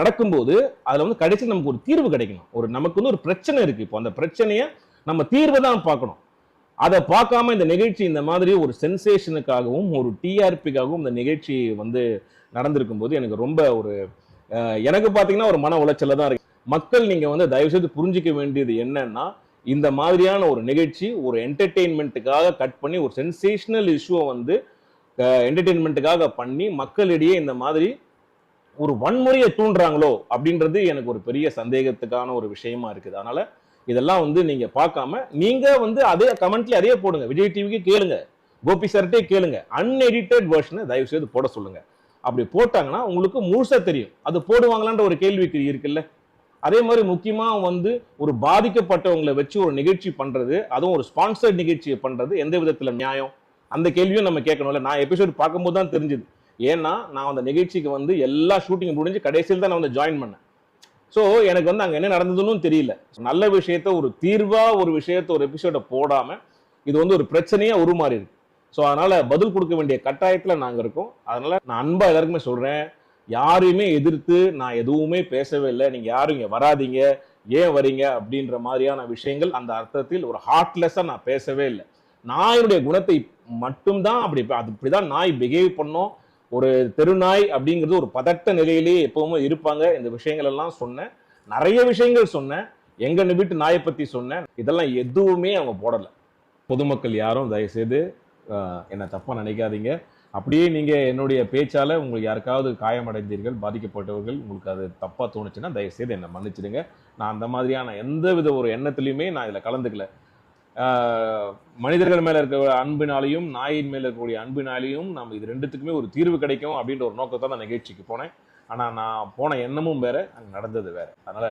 நடக்கும்போது அதுல வந்து கடைசி நமக்கு ஒரு தீர்வு கிடைக்கணும். ஒரு நமக்கு வந்து ஒரு பிரச்சனை இருக்கு இப்போ. அந்த பிரச்சனையை நம்ம தீர்வை தான் பார்க்கணும். அதை பார்க்காம இந்த நிகழ்ச்சி இந்த மாதிரி ஒரு சென்சேஷனுக்காகவும் ஒரு டிஆர்பிக்காகவும் இந்த நிகழ்ச்சி வந்து நடந்திருக்கும் போது எனக்கு ரொம்ப ஒரு எனக்கு பார்த்தீங்கன்னா ஒரு மன உளைச்சல தான் இருக்கு. மக்கள் நீங்க வந்து தயவு செய்து புரிஞ்சிக்க வேண்டியது என்னன்னா இந்த மாதிரியான ஒரு நிகழ்ச்சி ஒரு என்டர்டெயின்மெண்ட்டுக்காக கட் பண்ணி ஒரு சென்சேஷனல் இஷ்யூவை வந்து என்டர்டெயின்மெண்ட்டுக்காக பண்ணி மக்களிடையே இந்த மாதிரி ஒரு வன்முறையை தூண்டுறாங்களோ அப்படின்றது எனக்கு ஒரு பெரிய சந்தேகத்துக்கான ஒரு விஷயமா இருக்குது. அதனால இதெல்லாம் வந்து நீங்க பார்க்காம நீங்க வந்து அதே கமெண்ட்ல அதே போடுங்க. விஜய் டிவிக்கு கேளுங்க. கோபி சார்ட்டே கேளுங்க. அன்எடிட்டட் வெர்ஷனை தயவு செய்து போட சொல்லுங்க. அப்படி போட்டாங்கன்னா உங்களுக்கு முழுசா தெரியும். அது போடுவாங்களான்ற ஒரு கேள்விக்குறி இருக்குல்ல. அதே மாதிரி முக்கியமா வந்து ஒரு பாதிக்கப்பட்டவங்களை வச்சு ஒரு நிகழ்ச்சி பண்றது அதுவும் ஒரு ஸ்பான்சர்ட் நிகழ்ச்சியை பண்றது எந்த விதத்துல நியாயம்? அந்த கேள்வியும் நம்ம கேட்கணும்ல. நான் எபிசோட் பார்க்கும்போது தான் தெரிஞ்சுது. ஏன்னா நான் அந்த நிகழ்ச்சிக்கு வந்து எல்லா ஷூட்டிங் முடிஞ்சு கடைசியில் தான் நான் வந்து ஜாயின் பண்ணேன். ஸோ எனக்கு வந்து அங்கே என்ன நடந்ததுன்னு தெரியல. நல்ல விஷயத்த ஒரு தீர்வாக ஒரு விஷயத்த ஒரு எபிசோட போடாமல் இது வந்து ஒரு பிரச்சனையாக உருமாறி இருக்கு ஸோ அதனால் பதில் கொடுக்க வேண்டிய கட்டாயத்தில் நாங்கள் இருக்கோம். அதனால் நான் அன்பாக எல்லாருக்குமே சொல்கிறேன் யாரையுமே எதிர்த்து நான் எதுவுமே பேசவே இல்லை. நீங்கள் யாரும் இங்கே வராதீங்க. ஏன் வரீங்க? அப்படின்ற மாதிரியான விஷயங்கள் அந்த அர்த்தத்தில் ஒரு ஹார்ட்லெஸ்ஸாக நான் பேசவே இல்லை. நாயினுடைய குணத்தை மட்டும்தான் அப்படி அது இப்படி தான் நாய் பிஹேவ் பண்ணோம். ஒரு தெருநாய் அப்படிங்கிறது ஒரு பதட்ட நிலையிலேயே எப்பவுமே இருப்பாங்க. இந்த விஷயங்கள் எல்லாம் சொன்னேன். நிறைய விஷயங்கள் சொன்னேன். எங்க வீட்டு நாயை பத்தி சொன்னேன். இதெல்லாம் எதுவுமே அவங்க போடல. பொதுமக்கள் யாரும் தயவுசெய்து என்னை தப்பா நினைக்காதீங்க. அப்படியே நீங்க என்னுடைய பேச்சால உங்களுக்கு யாருக்காவது காயமடைந்தீர்கள் பாதிக்கப்பட்டவர்கள் உங்களுக்கு அது தப்பா தோணுச்சுன்னா தயவுசெய்து என்னை மன்னிச்சிடுங்க. நான் அந்த மாதிரியான எந்த வித ஒரு எண்ணத்துலையுமே நான் இதில் கலந்துக்கல. மனிதர்கள் மேல இருக்க அன்பினாலையும் நாயின் மேல இருக்கக்கூடிய அன்பினாலையும் நம்ம இது ரெண்டுத்துக்குமே ஒரு தீர்வு கிடைக்கும் அப்படின்ற ஒரு நோக்கத்தை நான் நிகழ்ச்சிக்கு போனேன். ஆனா நான் போன எண்ணமும் வேற அங்க நடந்தது வேற. அதனால